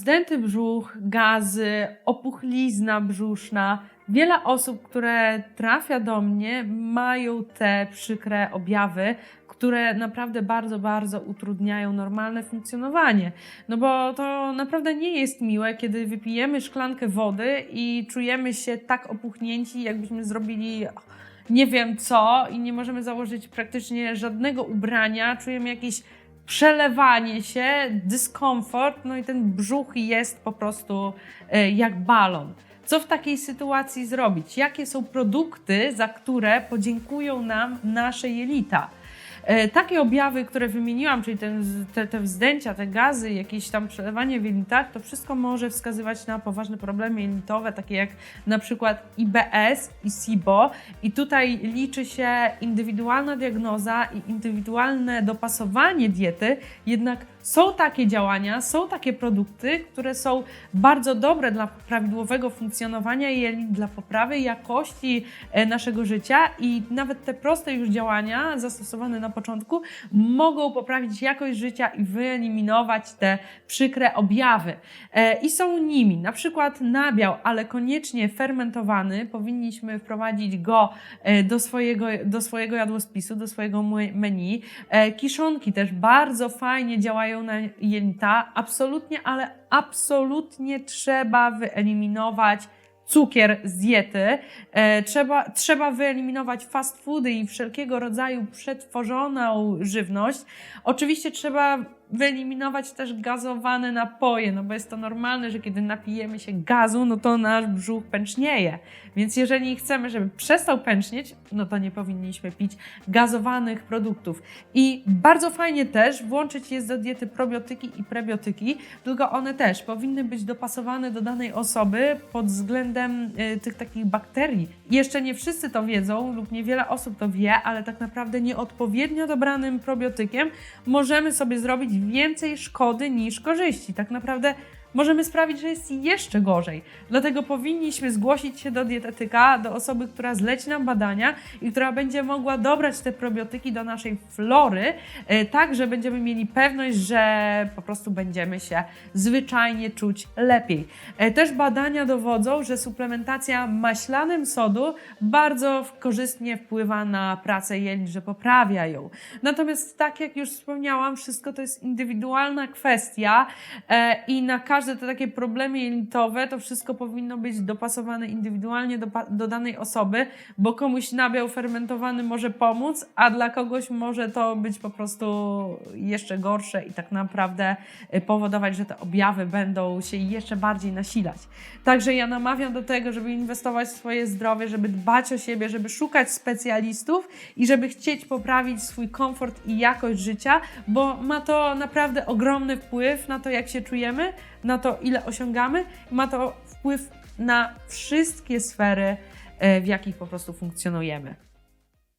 wzdęty brzuch, gazy, opuchlizna brzuszna. Wiele osób, które trafia do mnie, mają te przykre objawy, które naprawdę bardzo, bardzo utrudniają normalne funkcjonowanie. No bo to naprawdę nie jest miłe, kiedy wypijemy szklankę wody i czujemy się tak opuchnięci, jakbyśmy zrobili nie wiem co i nie możemy założyć praktycznie żadnego ubrania, czujemy jakieś przelewanie się, dyskomfort, no i ten brzuch jest po prostu e, jak balon. Co w takiej sytuacji zrobić? Jakie są produkty, za które podziękują nam nasze jelita? E, Takie objawy, które wymieniłam, czyli ten, te, te wzdęcia, te gazy, jakieś tam przelewanie w jelitach, to wszystko może wskazywać na poważne problemy jelitowe, takie jak na przykład IBS i SIBO. I tutaj liczy się indywidualna diagnoza i indywidualne dopasowanie diety, jednak są takie działania, są takie produkty, które są bardzo dobre dla prawidłowego funkcjonowania jelit, dla poprawy jakości e, naszego życia i nawet te proste już działania zastosowane na początku mogą poprawić jakość życia i wyeliminować te przykre objawy. E, I są nimi na przykład nabiał, ale koniecznie fermentowany. Powinniśmy wprowadzić go e, do swojego, do swojego jadłospisu, do swojego me- menu. Kiszonki też bardzo fajnie działają na jelita. Absolutnie, ale absolutnie trzeba wyeliminować cukier z diety. E, trzeba, trzeba wyeliminować fast foody i wszelkiego rodzaju przetworzoną żywność. Oczywiście trzeba wyeliminować też gazowane napoje, no bo jest to normalne, że kiedy napijemy się gazu, no to nasz brzuch pęcznieje. Więc jeżeli chcemy, żeby przestał pęcznieć, no to nie powinniśmy pić gazowanych produktów. I bardzo fajnie też włączyć jest do diety probiotyki i prebiotyki, tylko one też powinny być dopasowane do danej osoby pod względem y, tych takich bakterii. Jeszcze nie wszyscy to wiedzą lub niewiele osób to wie, ale tak naprawdę nieodpowiednio dobranym probiotykiem możemy sobie zrobić więcej szkody niż korzyści. Tak naprawdę możemy sprawić, że jest jeszcze gorzej. Dlatego powinniśmy zgłosić się do dietetyka, do osoby, która zleci nam badania i która będzie mogła dobrać te probiotyki do naszej flory, e, tak, że będziemy mieli pewność, że po prostu będziemy się zwyczajnie czuć lepiej. E, Też badania dowodzą, że suplementacja maślanym sodu bardzo korzystnie wpływa na pracę jelit, że poprawia ją. Natomiast tak jak już wspomniałam, wszystko to jest indywidualna kwestia e, i na każde te takie problemy jelitowe to wszystko powinno być dopasowane indywidualnie do, do danej osoby, bo komuś nabiał fermentowany może pomóc, a dla kogoś może to być po prostu jeszcze gorsze i tak naprawdę e, powodować, że te objawy będą się jeszcze bardziej nasilać. Także ja namawiam do tego, żeby inwestować w swoje zdrowie, żeby dbać o siebie, żeby szukać specjalistów i żeby chcieć poprawić swój komfort i jakość życia, bo ma to naprawdę ogromny wpływ na to, jak się czujemy, na to, ile osiągamy, ma to wpływ na wszystkie sfery, e, w jakich po prostu funkcjonujemy.